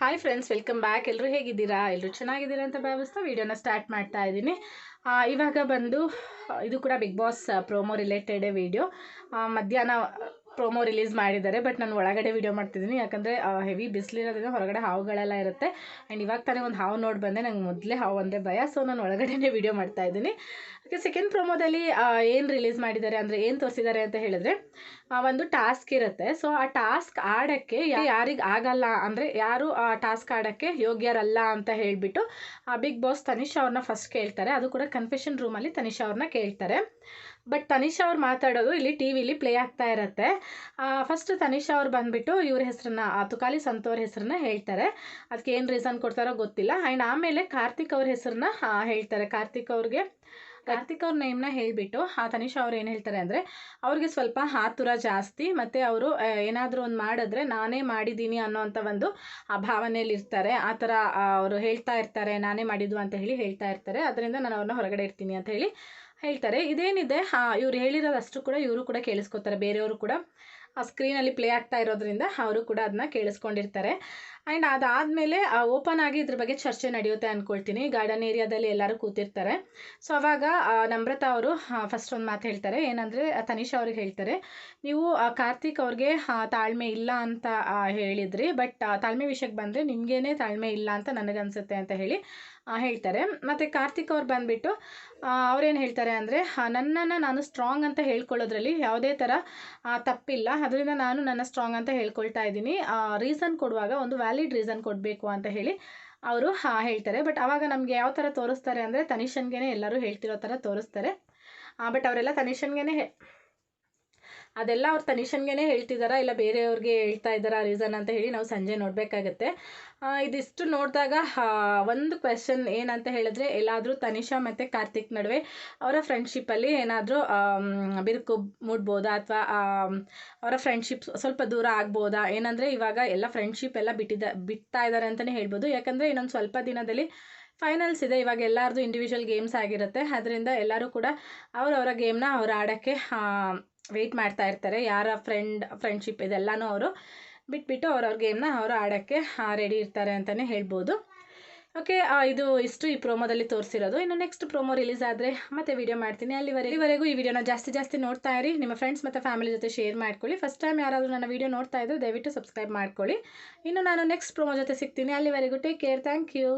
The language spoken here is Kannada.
ಹಾಯ್ ಫ್ರೆಂಡ್ಸ್ ವೆಲ್ಕಮ್ ಬ್ಯಾಕ್ ಎಲ್ಲರೂ ಹೇಗಿದ್ದೀರಾ? ಎಲ್ಲರೂ ಚೆನ್ನಾಗಿದ್ದೀರಾ ಅಂತ ಭಾವಿಸ್ತಾ ವೀಡಿಯೋನ ಸ್ಟಾರ್ಟ್ ಮಾಡ್ತಾ ಇದ್ದೀನಿ. ಇವಾಗ ಬಂದು ಇದು ಕೂಡ Bigg Boss promo related video. ಮಧ್ಯಾಹ್ನ ಪ್ರೋಮೋ ರಿಲೀಸ್ ಮಾಡಿದ್ದಾರೆ ಬಟ್ ನಾನು ಒಳಗಡೆ ವಿಡಿಯೋ ಮಾಡ್ತಿದ್ದೀನಿ ಯಾಕಂದರೆ ಹೆವಿ ಬಿಸಿಲಿರೋದ್ರಿಂದ ಹೊರಗಡೆ ಹಾವುಗಳೆಲ್ಲ ಇರುತ್ತೆ. ಆ್ಯಂಡ್ ಇವಾಗ ತಾನೇ ಒಂದು ಹಾವು ನೋಡಿ ಬಂದೆ. ನಂಗೆ ಮೊದಲೇ ಹಾವು ಅಂದರೆ ಭಯ. ಸೊ ನಾನು ಒಳಗಡೆನೇ ವಿಡಿಯೋ ಮಾಡ್ತಾ ಇದ್ದೀನಿ. ಓಕೆ ಸೆಕೆಂಡ್ ಪ್ರೋಮೋದಲ್ಲಿ ಏನು ರಿಲೀಸ್ ಮಾಡಿದ್ದಾರೆ ಅಂದರೆ, ಏನು ತೋರಿಸಿದ್ದಾರೆ ಅಂತ ಹೇಳಿದ್ರೆ ಒಂದು ಟಾಸ್ಕ್ ಇರುತ್ತೆ. ಸೊ ಆ ಟಾಸ್ಕ್ ಆಡೋಕ್ಕೆ ಯಾರಿಗೆ ಆಗಲ್ಲ ಅಂದರೆ, ಯಾರು ಆ ಟಾಸ್ಕ್ ಆಡೋಕ್ಕೆ ಯೋಗ್ಯರಲ್ಲ ಅಂತ ಹೇಳಿಬಿಟ್ಟು, ಆ ಬಿಗ್ ಬಾಸ್ ತನಿಷಾ ಅವ್ರನ್ನ ಫಸ್ಟ್ ಕೇಳ್ತಾರೆ. ಅದು ಕೂಡ ಕನ್ಫೆಷನ್ ರೂಮಲ್ಲಿ ತನಿಷಾ ಅವ್ರನ್ನ ಕೇಳ್ತಾರೆ. ಬಟ್ ತನಿಷಾ ಅವ್ರು ಮಾತಾಡೋದು ಇಲ್ಲಿ ಟಿ ವಿಲಿ ಪ್ಲೇ ಆಗ್ತಾ ಇರುತ್ತೆ. ಫಸ್ಟ್ ತನಿಷಾ ಅವ್ರು ಬಂದ್ಬಿಟ್ಟು ಇವ್ರ ಹೆಸರನ್ನ, ತುಕಾಲಿ ಸಂತೋರ್ ಹೆಸರನ್ನ ಹೇಳ್ತಾರೆ. ಅದಕ್ಕೆ ಏನು ರೀಸನ್ ಕೊಡ್ತಾರೋ ಗೊತ್ತಿಲ್ಲ. ಆ್ಯಂಡ್ ಆಮೇಲೆ ಕಾರ್ತಿಕ್ ಅವ್ರ ಹೆಸರನ್ನ ಹೇಳ್ತಾರೆ. ಕಾರ್ತಿಕ್ ಅವ್ರಿಗೆ, ಕಾರ್ತಿಕ್ ಅವ್ರ ನೇಮ್ನ ಹೇಳಿಬಿಟ್ಟು, ಆ, ತನಿಷಾ ಅವ್ರು ಏನು ಹೇಳ್ತಾರೆ ಅಂದರೆ, ಅವ್ರಿಗೆ ಸ್ವಲ್ಪ ಆತುರ ಜಾಸ್ತಿ, ಮತ್ತು ಅವರು ಏನಾದರೂ ಒಂದು ಮಾಡಿದ್ರೆ ನಾನೇ ಮಾಡಿದ್ದೀನಿ ಅನ್ನೋವಂಥ ಒಂದು, ಆ, ಭಾವನೆಯಲ್ಲಿ ಇರ್ತಾರೆ. ಆ ಥರ ಅವರು ಹೇಳ್ತಾ ಇರ್ತಾರೆ. ನಾನೇ ಮಾಡಿದ್ದು ಅಂತ ಹೇಳಿ ಹೇಳ್ತಾ ಇರ್ತಾರೆ. ಅದರಿಂದ ನಾನು ಅವ್ರನ್ನ ಹೊರಗಡೆ ಇರ್ತೀನಿ ಅಂತ ಹೇಳಿ ಹೇಳ್ತಾರೆ, ಇದೇನಿದೆ? ಇವ್ರು ಹೇಳಿರೋದಷ್ಟು ಕೂಡ ಇವರು ಕೂಡ ಕೇಳಿಸ್ಕೊತಾರೆ, ಬೇರೆಯವರು ಕೂಡ ಆ ಸ್ಕ್ರೀನಲ್ಲಿ ಪ್ಲೇ ಆಗ್ತಾ ಇರೋದ್ರಿಂದ ಅವರು ಕೂಡ ಅದನ್ನ ಕೇಳಿಸ್ಕೊಂಡಿರ್ತಾರೆ. ಆ್ಯಂಡ್ ಅದಾದಮೇಲೆ ಓಪನ್ ಆಗಿ ಇದ್ರ ಬಗ್ಗೆ ಚರ್ಚೆ ನಡೆಯುತ್ತೆ ಅಂದ್ಕೊಳ್ತೀನಿ ಗಾರ್ಡನ್ ಏರಿಯಾದಲ್ಲಿ ಎಲ್ಲರೂ ಕೂತಿರ್ತಾರೆ. ಸೊ ಅವಾಗ ನಮ್ರತಾ ಅವರು ಫಸ್ಟ್ ಒಂದು ಮಾತು ಹೇಳ್ತಾರೆ. ಏನಂದರೆ, ತನಿಷಾ ಅವ್ರಿಗೆ ಹೇಳ್ತಾರೆ, ನೀವು ಕಾರ್ತಿಕ್ ಅವ್ರಿಗೆ ತಾಳ್ಮೆ ಇಲ್ಲ ಅಂತ ಹೇಳಿದ್ರಿ, ಬಟ್ ತಾಳ್ಮೆ ವಿಷಯಕ್ಕೆ ಬಂದರೆ ನಿಮಗೇನೆ ತಾಳ್ಮೆ ಇಲ್ಲ ಅಂತ ನನಗನ್ಸುತ್ತೆ ಅಂತ ಹೇಳಿ ಹೇಳ್ತಾರೆ. ಮತ್ತು ಕಾರ್ತಿಕ್ ಅವ್ರು ಬಂದುಬಿಟ್ಟು ಅವ್ರೇನು ಹೇಳ್ತಾರೆ ಅಂದರೆ ನನ್ನನ್ನು ನಾನು ಸ್ಟ್ರಾಂಗ್ ಅಂತ ಹೇಳ್ಕೊಳ್ಳೋದ್ರಲ್ಲಿ ಯಾವುದೇ ಥರ ತಪ್ಪಿಲ್ಲ. ಅದರಿಂದ ನಾನು ನನ್ನ ಸ್ಟ್ರಾಂಗ್ ಅಂತ ಹೇಳ್ಕೊಳ್ತಾ ಇದ್ದೀನಿ. ರೀಸನ್ ಕೊಡುವಾಗ ಒಂದು ವ್ಯಾಲಿಡ್ ರೀಸನ್ ಕೊಡಬೇಕು ಅಂತ ಹೇಳಿ ಅವರು ಹೇಳ್ತಾರೆ. ಬಟ್ ಆವಾಗ ನಮಗೆ ಯಾವ ಥರ ತೋರಿಸ್ತಾರೆ ಅಂದರೆ ತನಿಷನ್ಗೆ ಎಲ್ಲರೂ ಹೇಳ್ತಿರೋ ಥರ ತೋರಿಸ್ತಾರೆ. ಬಟ್ ಅವರೆಲ್ಲ ತನಿಷನ್ಗೆ ಅದೆಲ್ಲ ಅವ್ರು ತನಿಷನ್ಗೆ ಹೇಳ್ತಿದ್ದಾರಾ ಇಲ್ಲ ಬೇರೆಯವ್ರಿಗೆ ಹೇಳ್ತಾ ಇದ್ದಾರಾ ರೀಸನ್ ಅಂತ ಹೇಳಿ ನಾವು ಸಂಜೆ ನೋಡಬೇಕಾಗತ್ತೆ. ಇದಿಷ್ಟು ನೋಡಿದಾಗ ಒಂದು ಕ್ವೆಶನ್ ಏನಂತ ಹೇಳಿದ್ರೆ ಎಲ್ಲಾದರೂ ತನಿಷಾ ಮತ್ತು ಕಾರ್ತಿಕ್ ನಡುವೆ ಅವರ ಫ್ರೆಂಡ್ಶಿಪ್ಪಲ್ಲಿ ಏನಾದರೂ ಬಿರುಕು ಮೂಡ್ಬೋದಾ ಅಥವಾ ಅವರ ಫ್ರೆಂಡ್ಶಿಪ್ ಸ್ವಲ್ಪ ದೂರ ಆಗ್ಬೋದಾ? ಏನಂದರೆ ಇವಾಗ ಎಲ್ಲ ಫ್ರೆಂಡ್ಶಿಪ್ ಎಲ್ಲ ಬಿಟ್ಟಿದ್ದ ಬಿಡ್ತಾ ಇದ್ದಾರೆ ಅಂತಲೇ ಹೇಳ್ಬೋದು. ಯಾಕಂದರೆ ಇನ್ನೊಂದು ಸ್ವಲ್ಪ ದಿನದಲ್ಲಿ ಫೈನಲ್ಸ್ ಇದೆ. ಇವಾಗ ಎಲ್ಲರದು ಇಂಡಿವಿಜುವಲ್ ಗೇಮ್ಸ್ ಆಗಿರುತ್ತೆ. ಅದರಿಂದ ಎಲ್ಲರೂ ಕೂಡ ಅವರವರ ಗೇಮ್ನ ಅವ್ರು ಆಡೋಕ್ಕೆ ವೆಯ್ಟ್ ಮಾಡ್ತಾ ಇರ್ತಾರೆ. ಯಾರ ಫ್ರೆಂಡ್ ಫ್ರೆಂಡ್ಶಿಪ್ ಇದೆಲ್ಲನೂ ಅವರು ಬಿಟ್ಬಿಟ್ಟು ಅವ್ರವ್ರ ಗೇಮ್ನ ಅವರು ಆಡೋಕ್ಕೆ ರೆಡಿ ಇರ್ತಾರೆ ಅಂತಲೇ ಹೇಳ್ಬೋದು. ಓಕೆ ಇದು ಇಷ್ಟು ಈ ಪ್ರೋಮೋದಲ್ಲಿ ತೋರಿಸಿರೋದು. ಇನ್ನು ನೆಕ್ಸ್ಟ್ ಪ್ರೋಮೋ ರಿಲೀಸ್ ಆದರೆ ಮತ್ತೆ ವಿಡಿಯೋ ಮಾಡ್ತೀನಿ. ಅಲ್ಲಿವರೆಗೂ ಈ ವಿಡಿಯೋನ ಜಾಸ್ತಿ ಜಾಸ್ತಿ ನೋಡ್ತಾ ಇರಿ. ನಿಮ್ಮ ಫ್ರೆಂಡ್ಸ್ ಮತ್ತು ಫ್ಯಾಮಿಲಿ ಜೊತೆ ಶೇರ್ ಮಾಡ್ಕೊಳ್ಳಿ. ಫಸ್ಟ್ ಟೈಮ್ ಯಾರಾದರೂ ನನ್ನ ವಿಡಿಯೋ ನೋಡ್ತಾ ಇದ್ದರೆ ದಯವಿಟ್ಟು ಸಬ್ಸ್ಕ್ರೈಬ್ ಮಾಡ್ಕೊಳ್ಳಿ. ಇನ್ನು ನಾನು ನೆಕ್ಸ್ಟ್ ಪ್ರೋಮೋ ಜೊತೆ ಸಿಗ್ತೀನಿ. ಅಲ್ಲಿವರೆಗೂ ಟೇಕ್ ಕೇರ್ ಥ್ಯಾಂಕ್ ಯು